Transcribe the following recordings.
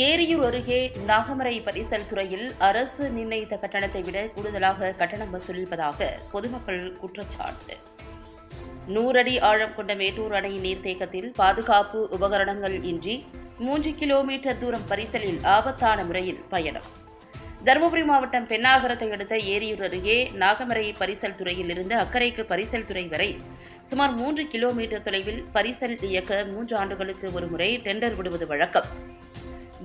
ஏரியூர் அருகே நாகமரை பரிசல் துறையில் அரசு நிர்ணயித்த கட்டணத்தை விட கூடுதலாக கட்டணம் வசூலிப்பதாக பொதுமக்கள் குற்றச்சாட்டு. நூறடி ஆழம் கொண்ட மேட்டூர் அணை நீர்த்தேக்கத்தில் பாதுகாப்பு உபகரணங்கள் இன்றி மூன்று கிலோமீட்டர் தூரம் பரிசலில் ஆபத்தான முறையில் பயணம். தருமபுரி மாவட்டம் பெண்ணாகரத்தை அடுத்த ஏரியூர் அருகே நாகமரை பரிசல் துறையில் இருந்து அக்கரைக்கு பரிசல் துறை வரை சுமார் மூன்று கிலோமீட்டர் தொலைவில் பரிசல் இயக்க மூன்று ஆண்டுகளுக்கு ஒருமுறை டெண்டர் விடுவது வழக்கம்.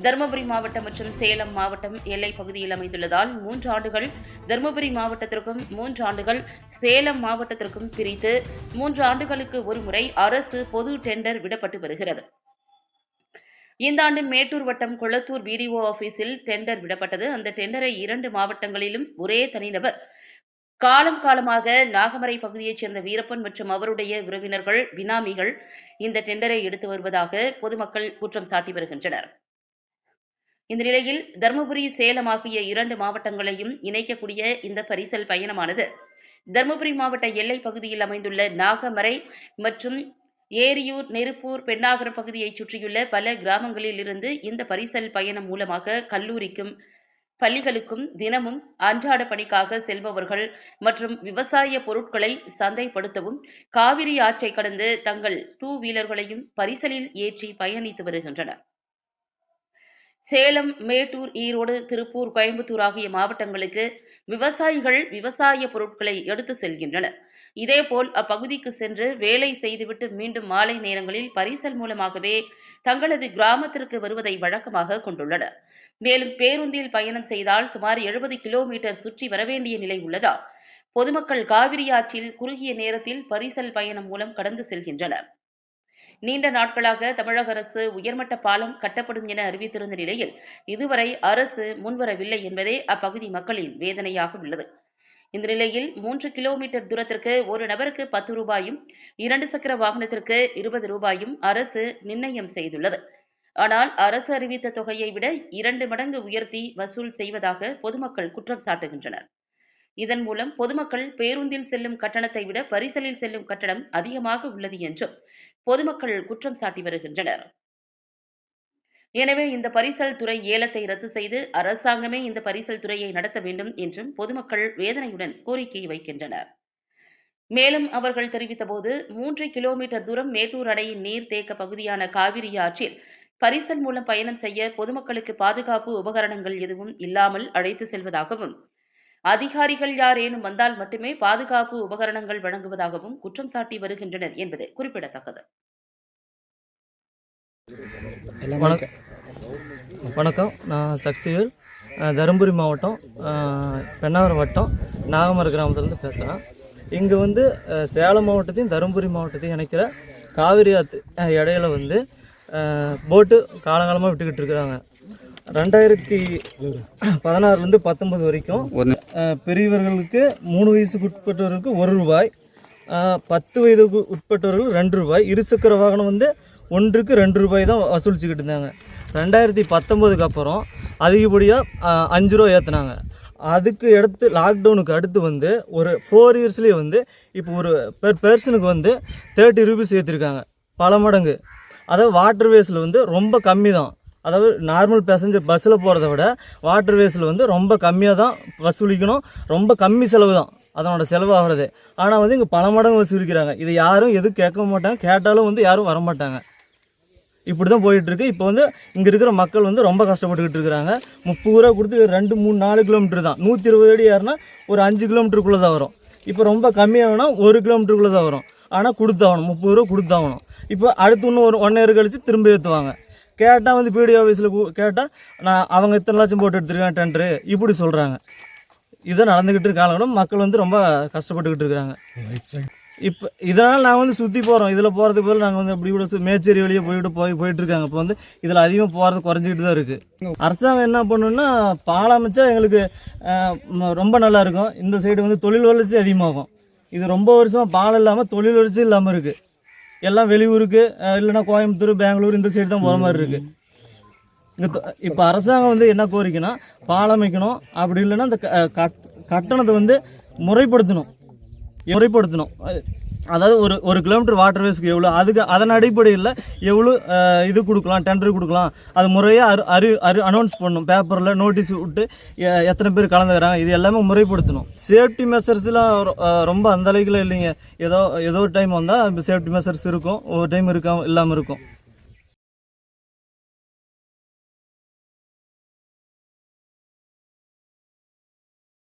தருமபுரி மாவட்டம் மற்றும் சேலம் மாவட்டம் எல்லைப் பகுதியில் அமைந்துள்ளதால் மூன்று ஆண்டுகள் தருமபுரி மாவட்டத்திற்கும் மூன்று ஆண்டுகள் சேலம் மாவட்டத்திற்கும் பிரித்து மூன்று ஆண்டுகளுக்கு ஒருமுறை அரசு பொது டெண்டர் விடப்பட்டு வருகிறது. இந்த ஆண்டு மேட்டூர் வட்டம் கொளத்தூர் பிடிஓ ஆபீஸில் டெண்டர் விடப்பட்டது. அந்த டெண்டரை இரண்டு மாவட்டங்களிலும் ஒரே தனிநபர். காலம் காலமாக நாகமரை பகுதியைச் சேர்ந்த வீரப்பன் மற்றும் அவருடைய உறவினர்கள் பினாமிகள் இந்த டெண்டரை எடுத்து வருவதாக பொதுமக்கள் குற்றம் சாட்டி வருகின்றனர். இந்த நிலையில் தருமபுரி சேலம் ஆகிய இரண்டு மாவட்டங்களையும் இணைக்கக்கூடிய இந்த பரிசல் பயணமானது. தருமபுரி மாவட்ட எல்லைப் பகுதியில் அமைந்துள்ள நாகமரை மற்றும் ஏரியூர் நெருப்பூர் பெண்ணாகரம் பகுதியைச் சுற்றியுள்ள பல கிராமங்களில் இருந்து இந்த பரிசல் பயணம் மூலமாக கல்லூரிக்கும் பள்ளிகளுக்கும் தினமும் அன்றாட பணிக்காக செல்பவர்கள் மற்றும் விவசாய பொருட்களை சந்தைப்படுத்தவும் காவிரி ஆற்றை கடந்து தங்கள் டூ வீலர்களையும் பரிசலில் ஏற்றி பயணித்து வருகின்றனர். சேலம் மேட்டூர் ஈரோடு திருப்பூர் கோயம்புத்தூர் ஆகிய மாவட்டங்களுக்கு விவசாயிகள் விவசாய பொருட்களை எடுத்து செல்கின்றனர். இதேபோல் அப்பகுதிக்கு சென்று வேலை செய்துவிட்டு மீண்டும் மாலை நேரங்களில் பரிசல் மூலமாகவே தங்களது கிராமத்திற்கு வருவதை வழக்கமாக கொண்டுள்ளனர். மேலும் பேருந்தில் பயணம் செய்தால் சுமார் எழுபது கிலோமீட்டர் சுற்றி வரவேண்டிய நிலை உள்ளதால் பொதுமக்கள் காவிரி ஆற்றில் குறுகிய நேரத்தில் பரிசல் பயணம் மூலம் கடந்து செல்கின்றனர். நீண்ட நாட்களாக தமிழக அரசு உயர்மட்ட பாலம் கட்டப்படும் என அறிவித்திருந்த நிலையில் இதுவரை அரசு முன்வரவில்லை என்பதே அப்பகுதி மக்களின் வேதனையாக உள்ளது. இந்த நிலையில் மூன்று கிலோமீட்டர் தூரத்திற்கு ஒரு நபருக்கு பத்து ரூபாயும் இரண்டு சக்கர வாகனத்திற்கு இருபது ரூபாயும் அரசு நிர்ணயம் செய்துள்ளது. ஆனால் அரசு அறிவித்த தொகையை விட இரண்டு மடங்கு உயர்த்தி வசூல் செய்வதாக பொதுமக்கள் குற்றம் சாட்டுகின்றனர். இதன் மூலம் பொதுமக்கள் பேருந்தில் செல்லும் கட்டணத்தை விட பரிசலில் செல்லும் கட்டணம் அதிகமாக உள்ளது என்றும் பொதுமக்கள் குற்றம் சாட்டி வருகின்றனர். எனவே இந்த பரிசல் துறை ஏலத்தை ரத்து செய்து அரசாங்கமே இந்த பரிசல் துறையை நடத்த வேண்டும் என்றும் பொதுமக்கள் வேதனையுடன் கோரிக்கை வைக்கின்றனர். மேலும் அவர்கள் தெரிவித்தபோது மூன்று கிலோமீட்டர் தூரம் மேட்டூர் அணையின் நீர்த்தேக்க பகுதியான காவிரி ஆற்றில் பரிசல் மூலம் பயணம் செய்ய பொதுமக்களுக்கு பாதுகாப்பு உபகரணங்கள் எதுவும் இல்லாமல் அழைத்து செல்வதாகவும் அதிகாரிகள் யாரேனும் வந்தால் மட்டுமே பாதுகாப்பு உபகரணங்கள் வழங்குவதாகவும் குற்றம் சாட்டி வருகின்றனர் என்பது குறிப்பிடத்தக்கது. வணக்கம். நான் சக்திவேல். தருமபுரி மாவட்டம் பெண்ணாவர வட்டம் நாகமர கிராமத்துலேருந்து பேசுகிறேன் இங்கே வந்து சேலம் மாவட்டத்தையும் தருமபுரி மாவட்டத்தையும் இணைக்கிற காவிரி ஆற்று இடையில வந்து போட்டு காலங்காலமாக விட்டுக்கிட்டு இருக்கிறாங்க. ரெண்டாயிரத்தி பதினாறுலேருந்து பத்தொன்பது வரைக்கும் பெரியவர்களுக்கு மூணு வயசுக்கு உட்பட்டவர்களுக்கு ஒரு ரூபாய் பத்து வயதுக்கு உட்பட்டவர்கள் ரெண்டு ரூபாய் இருசக்கர வாகனம் வந்து ஒன்றுக்கு ரெண்டு ரூபாய் தான் வசூலிச்சுக்கிட்டு இருந்தாங்க. ரெண்டாயிரத்தி பத்தொம்போதுக்கு அப்புறம் அதிகப்படியாக அஞ்சு ரூபா ஏற்றுனாங்க அதுக்கு அடுத்து லாக்டவுனுக்கு அடுத்து வந்து ஒரு ஃபோர் இயர்ஸ்லேயே வந்து இப்போ ஒரு பெர் பர்சனுக்கு வந்து தேர்ட்டி ருபீஸ் ஏற்றிருக்காங்க பல மடங்கு. அதாவது வாட்டர் வேஸில் வந்து ரொம்ப கம்மி தான் அதாவது நார்மல் பேசஞ்சர் பஸ்ஸில் போகிறத விட வாட்டர்வேஸில் வந்து ரொம்ப கம்மியாக தான் வசூலிக்கணும் ரொம்ப கம்மி செலவு தான் அதனோட செலவாகிறது. ஆனால் வந்து இங்கே பல மடங்கு வசூலிக்கிறாங்க இது யாரும் எதுவும் கேட்க மாட்டாங்க. கேட்டாலும் வந்து யாரும் வர மாட்டாங்க. இப்படி தான் போயிட்டுருக்கு இப்போ வந்து இங்கே இருக்கிற மக்கள் வந்து ரொம்ப கஷ்டப்பட்டுக்கிட்டு இருக்கிறாங்க. முப்பது ரூபா கொடுத்து ரெண்டு மூணு நாலு கிலோமீட்டர் தான். நூற்றி இருபது அடி ஏறினா ஒரு அஞ்சு கிலோமீட்டருக்குள்ளே தான் வரும். இப்போ ரொம்ப கம்மியாகனா ஒரு கிலோமீட்டருக்குள்ளே தான் வரும். ஆனால் கொடுத்தாகணும். முப்பது ரூபா கொடுத்தாகணும். இப்போ அடுத்து இன்னும் ஒரு ஒன் இயர் கழித்து திரும்ப ஏற்றுவாங்க கேட்டால் வந்து பிடிஓ ஆஃபீஸில் கேட்டால் நான் அவங்க இத்தனை லட்சம் போட்டு எடுத்துருக்கேன் டெண்டரு இப்படி சொல்கிறாங்க இதை நடந்துக்கிட்டு இருக்காங்க மக்கள் வந்து ரொம்ப கஷ்டப்பட்டுக்கிட்டு இருக்கிறாங்க இப்போ இதனால் நாங்கள் வந்து சுற்றி போகிறோம் இதில் போகிறதுக்கு பதில் நாங்கள் வந்து அப்படி கூட சு- மேச்சேரி வழியே போய்விட்டு போய் போயிட்டுருக்காங்க இப்போ வந்து இதில் அதிகமாக போகிறது குறைஞ்சிக்கிட்டு தான் இருக்குது அரசாங்கம் என்ன பண்ணுன்னா பாலம் அமைச்சா எங்களுக்கு ரொம்ப நல்லா இருக்கும். இந்த சைடு வந்து தொழில் வளர்ச்சி அதிகமாகும். இது ரொம்ப வருஷமாக பாலம் இல்லாமல் தொழில் வளர்ச்சி இல்லாமல் இருக்குது எல்லாம் வெளியூருக்கு இல்லைன்னா கோயம்புத்தூர் பெங்களூர் இந்த சைடு தான் போகிற மாதிரி இருக்குது இங்கே இப்போ அரசாங்கம் வந்து என்ன கோரிக்கைன்னா பாலம் அமைக்கணும் அப்படி இல்லைன்னா இந்த க- கட்- கட்டணத்தை வந்து முறைப்படுத்தணும். முறைப்படுத்தணும். அதாவது ஒரு ஒரு கிலோமீட்டர் வாட்டர் வேஸ்க்கு எவ்வளோ அதுக்கு அதன் அடிப்படையில் எவ்வளோ இது கொடுக்கலாம் டெண்டர் கொடுக்கலாம். அது முறையாக அரு அரு அரு அனௌன்ஸ் பண்ணணும் பேப்பரில் நோட்டீஸ் விட்டு எ- எத்தனை பேர் கலந்துக்கிறாங்க இது எல்லாமே முறைப்படுத்தணும். சேஃப்டி மெஷர்ஸ்லாம் ரொம்ப அந்த அளவுக்குலாம் இல்லைங்க. ஏதோ ஏதோ டைம் வந்தால் சேஃப்டி மெஷர்ஸ் இருக்கும். ஒவ்வொரு டைம் இருக்காம இல்லாமல் இருக்கும்.